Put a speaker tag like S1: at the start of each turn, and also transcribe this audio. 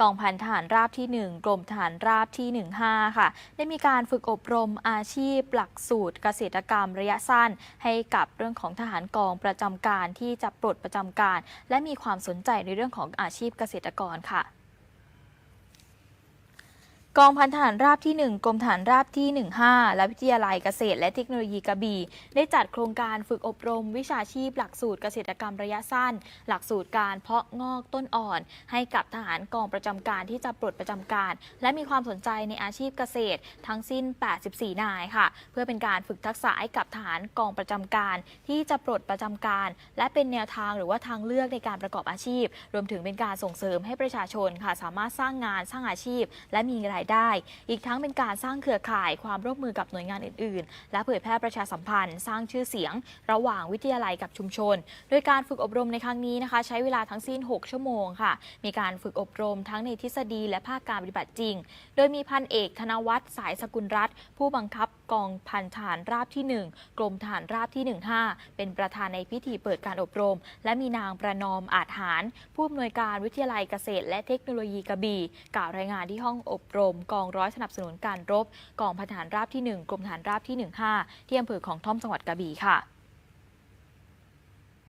S1: กองพันทหารราบที่ 1 กรมทหารราบที่ 15 ค่ะ ได้มีการฝึกอบรมอาชีพหลักสูตรเกษตรกรรมระยะสั้น ให้กับเรื่องของทหารกองประจำการที่จะปลดประจำการ และมีความสนใจในเรื่องของอาชีพเกษตรกรค่ะ กองพันทหารราบที่ 1 กรมทหารราบที่ 15 และวิทยาลัยเกษตรและเทคโนโลยีกระบี่ ได้จัดโครงการฝึกอบรม วิชาชีพหลักสูตรเกษตรกรรมระยะสั้น หลักสูตรการเพาะงอกต้นอ่อน ให้กับทหารกองประจำการที่จะปลดประจำการ และมีความสนใจในอาชีพเกษตร ทั้งสิ้น 84 นายค่ะ เพื่อเป็นการฝึกทักษะให้กับทหารกองประจำการ ที่จะปลดประจำการ และเป็นแนวทางหรือว่าทางเลือกในการประกอบอาชีพ รวมถึงเป็นการส่งเสริมให้ประชาชนค่ะ สามารถสร้างงานสร้างอาชีพ และมีรายายได้ อีกทั้งเป็นการสร้างเครือข่ายความร่วมมือกับหน่วยงานอื่น ๆ และเผยแพร่ประชาสัมพันธ์ สร้างชื่อเสียง ระหว่างวิทยาลัยกับชุมชน โดยการฝึกอบรมในครั้งนี้นะคะ ใช้เวลาทั้งสิ้น 6 ชั่วโมงค่ะ มีการฝึกอบรมทั้งในทฤษฎีและภาคการปฏิบัติจริง โดยมีพันเอก ธนวัฒน์สายสกุลรัตน์ผู้บังคับ กองพันทหารราบที่ 1 กรมทหารราบที่ 15 เป็นประธานในพิธีเปิดการอบรม และมีนางประนอมอาจหาร ผู้อำนวยการวิทยาลัยเกษตร และเทคโนโลยีกระบี่กล่าวรายงานที่ห้องอบรม กองร้อยสนับสนุนการรบ กองพันทหารราบที่ 1 กรมทหารราบที่ 15 ที่อำเภอของท่อมจังหวัดกระบี่ค่ะ